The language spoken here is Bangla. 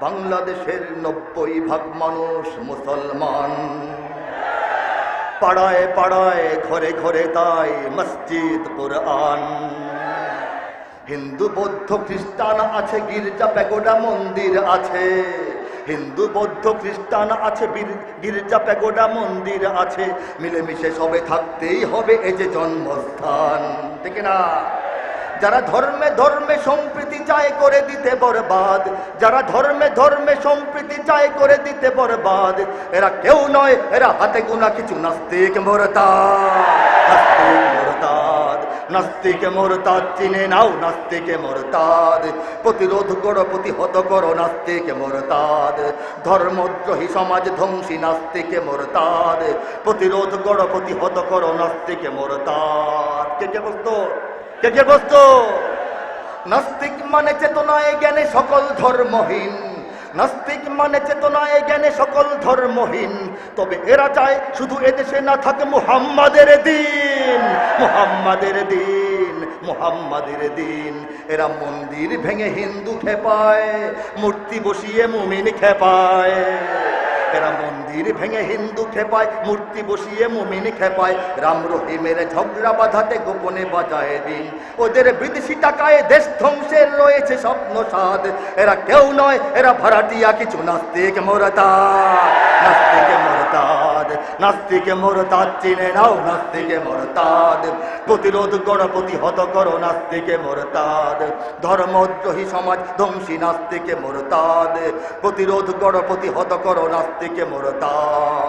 বাংলাদেশের নব্বই ভাগ মানুষ মুসলমান। পাড়ায় পাড়ায়, ঘরে ঘরে তাই মসজিদ, কোরআন। হিন্দু, বৌদ্ধ, খ্রিস্টান আছে, গির্জা, প্যাগোডা, মন্দির আছে। হিন্দু, বৌদ্ধ, খ্রিস্টান আছে গির্জা, প্যাগোডা, মন্দির আছে। মিলেমিশে সবে থাকতেই হবে এ যে জন্মস্থান, ঠিক না? যারা ধর্মে ধর্মে সম্প্রীতি চায় করে দিতে বরবাদ। যারা ধর্মে ধর্মে সম্প্রীতি চায় করে দিতে বরবাদ। এরা কেউ নয়, এরা হাতে গোনা কিছু নাস্তিক মোরতা নাস্তিক নাস্তিক মোরতাদ চিনে নাও নাস্তিকে মোরতাদ। প্রতিরোধ করো, প্রতিহত করো নাস্তিকে মোরতাদ। ধর্মদ্রোহী সমাজ ধ্বংসী নাস্তিকে মোরতাদ। প্রতিরোধ করো, প্রতিহত করো নাস্তিকে মোরতাদ। কে কে বলতো কে কে বলতো নাস্তিক মানে চেতনায় জ্ঞানে সকল ধর্মহীন। নাস্তিক মানে চেতনায় জ্ঞানে সকল ধর্মহীন। তবে এরা চায় শুধু এদেশে না থাকে মুহাম্মাদের দিন। মুহাম্মাদের দিন মুহাম্মাদের দিন। এরা মন্দির ভেঙে হিন্দু খেপায়, মূর্তি বসিয়ে মুমিন খেপায়। এরা মন্দির ভেঙে হিন্দু খেপায়, মূর্তি বসিয়ে মুমিন খেপায়। রাম রহিমের ঝগড়া বাধাতে গোপনে বাজায় দিন। ওদের বিদেশি টাকায় দেশ ধ্বংসের রয়েছে স্বপ্ন সাদ এরা কেউ নয়, এরা ভাড়াটিয়া কিছু নাস্তিক মরতা। নাস্তিক মোরতাদ নাস্তিকে মোরতাদ চিনে নাও, নাস্তিকে মোরতাদ। প্রতিরোধ করো, প্রতিহত করো, নাস্তিকে মোরতাদ। ধর্মদ্রোহী সমাজ ধ্বংসী, নাস্তিকে মোরতাদ। প্রতিরোধ করো, প্রতিহত করো, নাস্তিকে মোরতাদ।